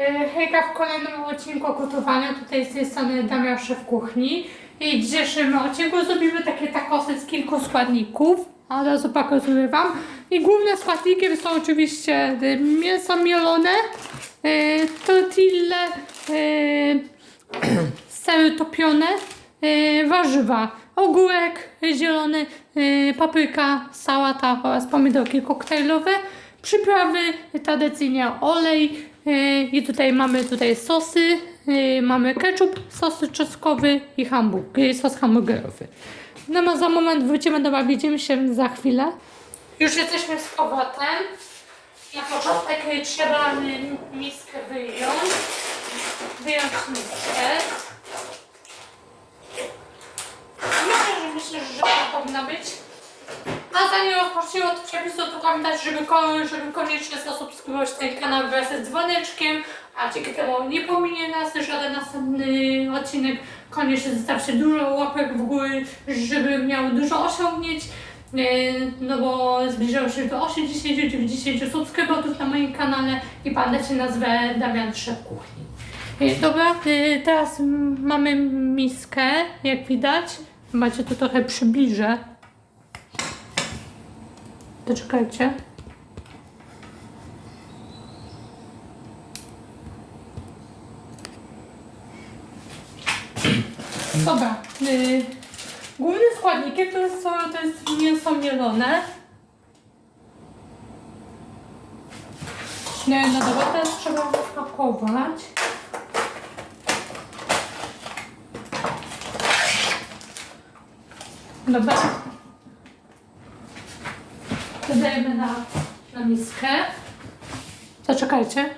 E, Hejka w kolejnym odcinku o. Tutaj z tej strony Damian Szef Kuchni. I w dzisiejszym odcinku zrobimy takie takosy z kilku składników. A od razu pokazuję Wam. I główne składniki są oczywiście e, mięso mielone, e, tortille, sery topione, warzywa, ogórek zielony, papryka, sałata oraz pomidorki koktajlowe, przyprawy, tradycyjnie olej i tutaj mamy tutaj sosy, e, mamy ketchup, sos czosnkowy i hamburger, sos hamburgerowy. No a za moment wrócimy do widzimy się za chwilę. Już jesteśmy z powrotem. Na początek e, trzeba e, miskę wyjąć. Wyjąć miskę. Myślę, że powinna być. A zanim rozpoczniemy od przepisu, to pamiętać, żeby, ko- żeby koniecznie zasubskrybować ten kanał wraz z dzwoneczkiem, a dzięki temu nie pominie nas żaden następny odcinek. Koniecznie zostawcie dużo łapek w górę, żeby miał dużo osiągnięć. Yy, No bo zbliżało się do 80-90 subskrybentów na moim kanale i pamiętajcie nazwę Damian Szef Kuchni. Yy, Dobra, yy, teraz mamy miskę, jak widać. Macie tu trochę przybliżę. To czekajcie. Dobra. Y, główne składniki to jest, to jest mięso mielone. Nie, no dobra, teraz trzeba rozpakować. Dobra. Dodajemy na, na miskę. Zaczekajcie.